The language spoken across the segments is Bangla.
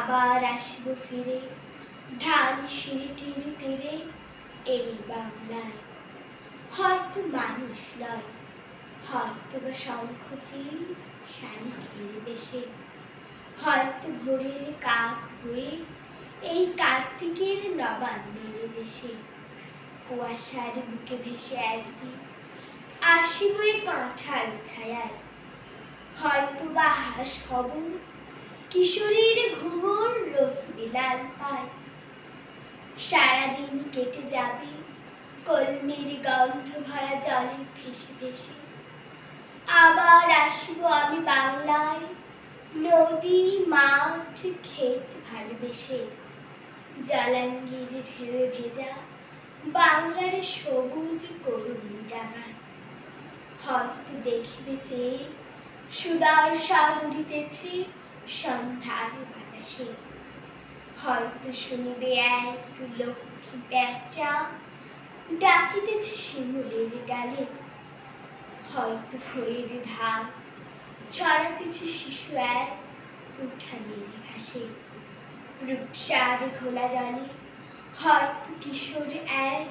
আবার আসব ফিরে ধান সিঁড়িটির তীরে এই বাংলায়। হয়তো মানুষ নয় হয়তো বা শঙ্খচিল শালিখের বেশে। হয়তো ভোরের কাক হয়ে এই কার্তিকের নবান্নের দেশে। কুয়াশার বুকে ভেসে একদিন আসিব এই কাঁঠাল ছায়ায়। হয়তো বা হাস হব কিশোরীর ঘুঙুর রোদ বিলাল পায়। সারাদিন কেটে যাবে, কলমির গন্ধ ভরা জলে ভেসে ভেসে। আবার আসব আমি বাংলায়, নদী, মাঠ, ক্ষেত ভালোবেসে। জালাঙ্গির ঢেউয়ে ভেজা বাংলার সবুজ করুণ ডাঙায় হয়তো দেখিবে চেয়ে সুদর্শন উড়িতেছে সন্ধ্যার বাতাসে। হয়তো শুনিবে এক লক্ষ্মী প্যাঁচা ডাকিতেছে শিমুলের ডালে। হয়তো ভোরের ধান ছড়াতেছে শিশু এক উঠানের ঘাসে। রূপসার ঘোলা জলে হয়তো কিশোর এক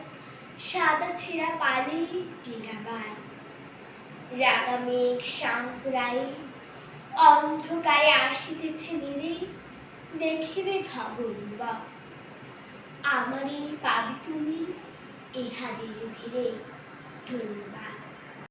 সাদা ছেঁড়া পালে টিকাবায় রাঙা মেঘ শান্ত রায়ে অন্ধকারে আসিতেছে নিরে দেখিবে ধবলিবা। আমারই পাবি তুমি ইহাদের ভিড়ে ধন্যবাদ।